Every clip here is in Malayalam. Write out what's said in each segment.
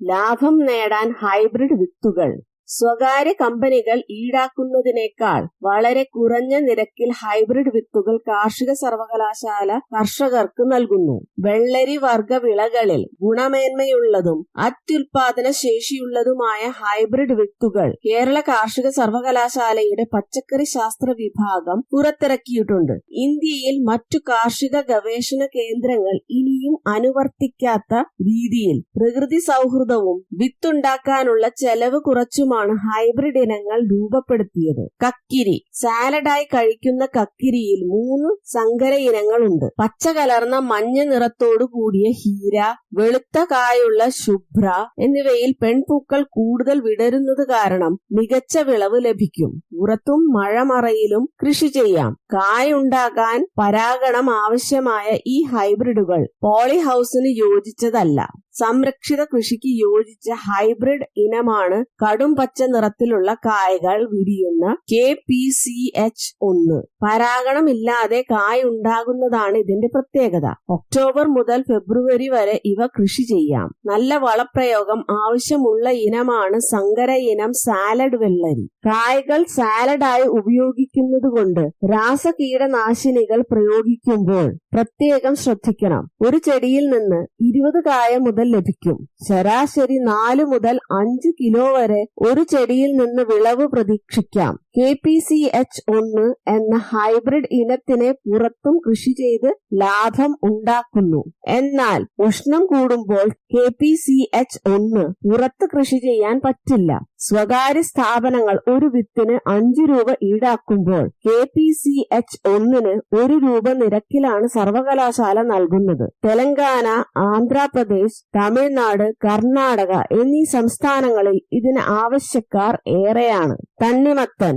ലാഭം നേടാൻ ഹൈബ്രിഡ് വിത്തുകൾ സ്വകാര്യ കമ്പനികൾ ഈടാക്കുന്നതിനേക്കാൾ വളരെ കുറഞ്ഞ നിരക്കിൽ ഹൈബ്രിഡ് വിത്തുകൾ കാർഷിക സർവകലാശാല കർഷകർക്ക് നൽകുന്നു. വെള്ളരി വർഗ വിളകളിൽ ഗുണമേന്മയുള്ളതും അത്യുൽപാദന ശേഷിയുള്ളതുമായ ഹൈബ്രിഡ് വിത്തുകൾ കേരള കാർഷിക സർവകലാശാലയുടെ പച്ചക്കറി ശാസ്ത്ര വിഭാഗം പുറത്തിറക്കിയിട്ടുണ്ട്. ഇന്ത്യയിൽ മറ്റു കാർഷിക ഗവേഷണ കേന്ദ്രങ്ങൾ ഇനിയും അനുവർത്തിക്കാത്ത രീതിയിൽ പ്രകൃതി സൗഹൃദവും വിത്തുണ്ടാക്കാനുള്ള ചെലവ് കുറച്ചുമാണ് ഹൈബ്രിഡ് ഇനങ്ങൾ രൂപപ്പെടുത്തിയത്. കക്കിരി. സാലഡായി കഴിക്കുന്ന കക്കിരിയിൽ മൂന്ന് സങ്കര ഇനങ്ങളുണ്ട്. പച്ച കലർന്ന മഞ്ഞ നിറത്തോടു കൂടിയ ഹീര വെളുത്ത കായുള്ള ശുഭ്ര എന്നിവയിൽ പെൺപൂക്കൾ കൂടുതൽ വിടരുന്നത് കാരണം മികച്ച വിളവ് ലഭിക്കും. പുറത്തും മഴമറയിലും കൃഷി ചെയ്യാം. കായുണ്ടാകാൻ പരാഗണം ആവശ്യമായ ഈ ഹൈബ്രിഡുകൾ പോളി ഹൗസിന് യോജിച്ചതല്ല. സംരക്ഷിത കൃഷിക്ക് യോജിച്ച ഹൈബ്രിഡ് ഇനമാണ് കടും പച്ച നിറത്തിലുള്ള കായകൾ വിരിയുന്ന കെ പി സി എച്ച് ഒന്ന്. പരാഗണമില്ലാതെ കായ ഉണ്ടാകുന്നതാണ് ഇതിന്റെ പ്രത്യേകത. ഒക്ടോബർ മുതൽ ഫെബ്രുവരി വരെ ഇവ കൃഷി ചെയ്യാം. നല്ല വളപ്രയോഗം ആവശ്യമുള്ള ഇനമാണ് സങ്കര ഇനം സാലഡ് വെള്ളരി. കായകൾ സാലഡായി ഉപയോഗിക്കുന്നത് കൊണ്ട് രാസകീടനാശിനികൾ പ്രയോഗിക്കുമ്പോൾ പ്രത്യേകം ശ്രദ്ധിക്കണം. ഒരു ചെടിയിൽ നിന്ന് ഇരുപത് കായ മുതൽ ലഭിക്കും. ശരാശരി നാല് മുതൽ അഞ്ച് കിലോ വരെ ഒരു ചെടിയിൽ നിന്ന് വിളവ് പ്രതീക്ഷിക്കാം. കെ പി സി എച്ച് ഒന്ന് എന്ന ഹൈബ്രിഡ് ഇനത്തിനെ പുറത്തും കൃഷി ചെയ്ത് ലാഭം ഉണ്ടാക്കുന്നു. എന്നാൽ ഉഷ്ണം കൂടുമ്പോൾ കെ പി സി എച്ച് ഒന്ന് പുറത്ത് കൃഷി ചെയ്യാൻ പറ്റില്ല. സ്വകാര്യ സ്ഥാപനങ്ങൾ ഒരു വിത്തിന് അഞ്ചു രൂപ ഈടാക്കുമ്പോൾ കെ പി സി എച്ച് ഒന്നിന് ഒരു രൂപ നിരക്കിലാണ് സർവകലാശാല നൽകുന്നത്. തെലങ്കാന ആന്ധ്രാപ്രദേശ് തമിഴ്നാട് കർണാടക എന്നീ സംസ്ഥാനങ്ങളിൽ ഇതിന് ആവശ്യക്കാർ ഏറെയാണ്. തണ്ണിമത്തൻ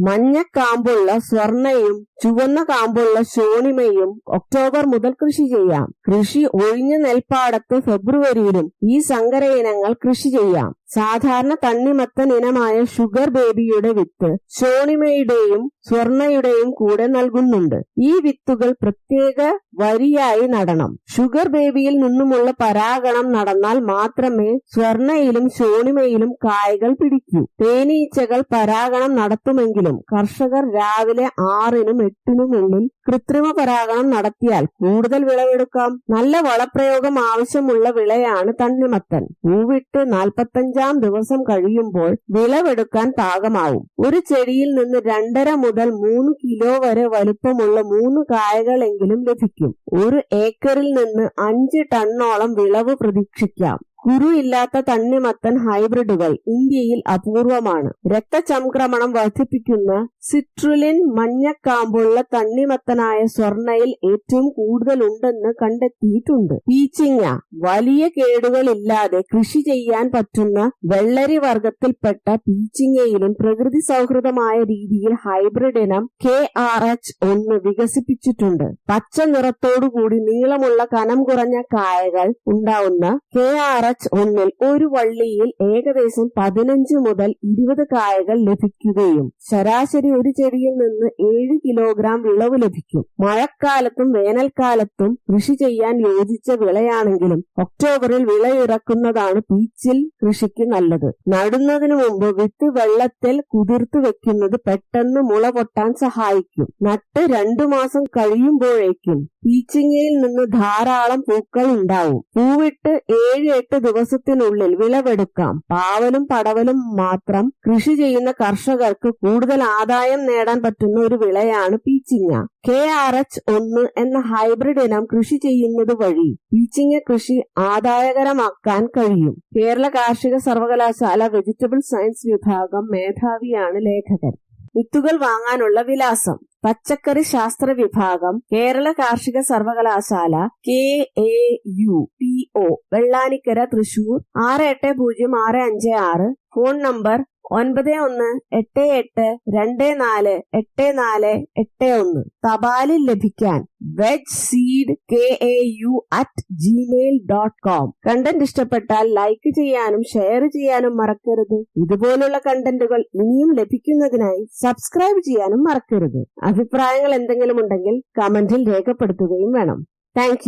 മഞ്ഞ കാമ്പുള്ള സ്വർണയും ചുവന്ന കാമ്പുള്ള ശോണിമയും ഒക്ടോബർ മുതൽ കൃഷി ചെയ്യാം. കൃഷി ഒഴിഞ്ഞ നെൽപ്പാടത്ത് ഫെബ്രുവരിയിലും ഈ സങ്കര ഇനങ്ങൾ കൃഷി ചെയ്യാം. സാധാരണ തണ്ണിമത്തൻ ഇനമായ ഷുഗർ ബേബിയുടെ വിത്ത് ശോണിമയുടെയും സ്വർണയുടെയും കൂടെ നൽകുന്നുണ്ട്. ഈ വിത്തുകൾ പ്രത്യേക വരിയായി നടണം. ഷുഗർ ബേബിയിൽ നിന്നുമുള്ള പരാഗണം നടന്നാൽ മാത്രമേ സ്വർണയിലും ശോണിമയിലും കായകൾ പിടിക്കൂ. തേനീച്ചകൾ പരാഗണം നടത്തുമെങ്കിലും കർഷകർ രാവിലെ ആറിനും എട്ടിനുമുള്ളിൽ കൃത്രിമ പരാഗണം നടത്തിയാൽ കൂടുതൽ വിളവെടുക്കാം. നല്ല വളപ്രയോഗം ആവശ്യമുള്ള വിളയാണ് തണ്ണിമത്തൻ. പൂവിട്ട് നാൽപ്പത്തഞ്ചാം ദിവസം കഴിയുമ്പോൾ വിളവെടുക്കാൻ പാകമാവും. ഒരു ചെടിയിൽ നിന്ന് രണ്ടര മുതൽ മൂന്ന് കിലോ വരെ വലുപ്പമുള്ള മൂന്ന് കായകളെങ്കിലും ലഭിക്കും. ഒരു ഏക്കറിൽ നിന്ന് അഞ്ച് ടണ്ണോളം വിളവ് പ്രതീക്ഷിക്കാം. കുരു ഇല്ലാത്ത തണ്ണിമത്തൻ ഹൈബ്രിഡുകൾ ഇന്ത്യയിൽ അപൂർവമാണ്. രക്തചംക്രമണം വർദ്ധിപ്പിക്കുന്ന സിട്രുലിൻ മഞ്ഞക്കാമ്പുള്ള തണ്ണിമത്തനായ സ്വർണയിൽ ഏറ്റവും കൂടുതലുണ്ടെന്ന് കണ്ടെത്തിയിട്ടുണ്ട്. പീച്ചിങ്ങ വലിയ കേടുകളില്ലാതെ കൃഷി ചെയ്യാൻ പറ്റുന്ന വെള്ളരി വർഗത്തിൽപ്പെട്ട പീച്ചിങ്ങയിലും പ്രകൃതി സൗഹൃദമായ രീതിയിൽ ഹൈബ്രിഡ് ഇനം കെ ആർ എച്ച് ഒന്ന് വികസിപ്പിച്ചിട്ടുണ്ട്. പച്ച നിറത്തോടുകൂടി നീളമുള്ള കനം കുറഞ്ഞ കായകൾ ഉണ്ടാവുന്ന കെ ആർ എച്ച് ഒന്നിൽ ഒരു വള്ളിയിൽ ഏകദേശം പതിനഞ്ച് മുതൽ ഇരുപത് കായകൾ ലഭിക്കുകയും ശരാശരി ഒരു ചെടിയിൽ നിന്ന് ഏഴ് കിലോഗ്രാം വിളവ് ലഭിക്കും. മഴക്കാലത്തും വേനൽക്കാലത്തും കൃഷി ചെയ്യാൻ യോജിച്ച വിളയാണെങ്കിലും ഒക്ടോബറിൽ വിളയിറക്കുന്നതാണ് പീച്ചിൽ കൃഷിക്ക് നല്ലത്. നടുന്നതിനു മുമ്പ് വിത്ത് വെള്ളത്തിൽ കുതിർത്തു വെക്കുന്നത് പെട്ടെന്ന് മുള പൊട്ടാൻ സഹായിക്കും. നട്ട് രണ്ടു മാസം കഴിയുമ്പോഴേക്കും പീച്ചിങ്ങയിൽ നിന്ന് ധാരാളം പൂക്കൾ ഉണ്ടാവും. പൂവിട്ട് ഏഴ് എട്ട് ദിവസത്തിനുള്ളിൽ വിളവെടുക്കാം. പാവലും പടവലും മാത്രം കൃഷി ചെയ്യുന്ന കർഷകർക്ക് കൂടുതൽ ആദായം നേടാൻ പറ്റുന്ന ഒരു വിളയാണ് പീച്ചിങ്ങ. കെ ആർ എച്ച് ഒന്ന് എന്ന ഹൈബ്രിഡ് ഇനം കൃഷി ചെയ്യുന്നത് വഴി പീച്ചിങ്ങ കൃഷി ആദായകരമാക്കാൻ കഴിയും. കേരള കാർഷിക സർവകലാശാല വെജിറ്റബിൾ സയൻസ് വിഭാഗം മേധാവിയാണ് ലേഖകൻ. വിത്തുകൾ വാങ്ങാനുള്ള വിലാസം. പച്ചക്കറി ശാസ്ത്ര വിഭാഗം കേരള കാർഷിക സർവകലാശാല K A U P O Vellanikkara Thrissur ആറ് എട്ട് പൂജ്യം ആറ് അഞ്ച് ആറ് ഫോൺ നമ്പർ ഒൻപത് ഒന്ന് എട്ട് എട്ട് രണ്ട് നാല് എട്ട് നാല് എട്ട് ഒന്ന്. തപാലിൽ ലഭിക്കാൻ veg seed K A U at Gmail dot com content ഇഷ്ടപ്പെട്ടാൽ ലൈക്ക് ചെയ്യാനും ഷെയർ ചെയ്യാനും മറക്കരുത്. ഇതുപോലുള്ള കണ്ടന്റുകൾ ഇനിയും ലഭിക്കുന്നതിനായി സബ്സ്ക്രൈബ് ചെയ്യാനും മറക്കരുത്. അഭിപ്രായങ്ങൾ എന്തെങ്കിലും ഉണ്ടെങ്കിൽ കമന്റിൽ രേഖപ്പെടുത്തുകയും വേണം. താങ്ക്